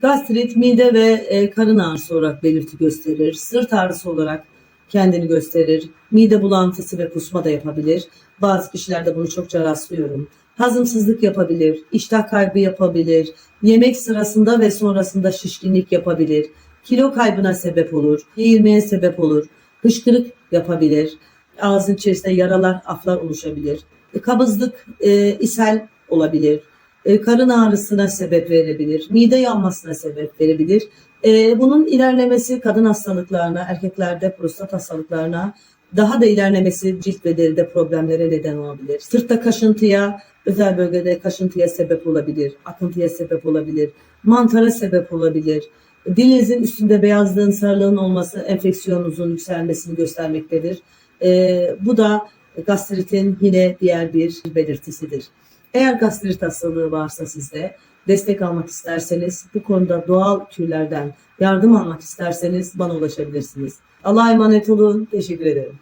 Gastrit, mide ve e, karın ağrısı olarak belirti gösterir. Sırt ağrısı olarak kendini gösterir. Mide bulantısı ve kusma da yapabilir. Bazı kişilerde bunu çokça rastlıyorum. Hazımsızlık yapabilir, iştah kaybı yapabilir, yemek sırasında ve sonrasında şişkinlik yapabilir, kilo kaybına sebep olur, geğirmeye sebep olur, hışkırık yapabilir, ağzın içerisinde yaralar, aflar oluşabilir, E, kabızlık, e, ishal olabilir, e, karın ağrısına sebep verebilir, mide yanmasına sebep verebilir. E, bunun ilerlemesi kadın hastalıklarına, erkeklerde prostat hastalıklarına, daha da ilerlemesi cilt ve deride problemlere neden olabilir. Sırtta kaşıntıya, özel bölgede kaşıntıya sebep olabilir, akıntıya sebep olabilir, mantara sebep olabilir. Dilinizin üstünde beyazlığın, sarılığın olması enfeksiyonunuzun yükselmesini göstermektedir. E, bu da gastritin yine diğer bir belirtisidir. Eğer gastrit hastalığı varsa sizde destek almak isterseniz bu konuda doğal türlerden yardım almak isterseniz bana ulaşabilirsiniz. Allah'a emanet olun. Teşekkür ederim.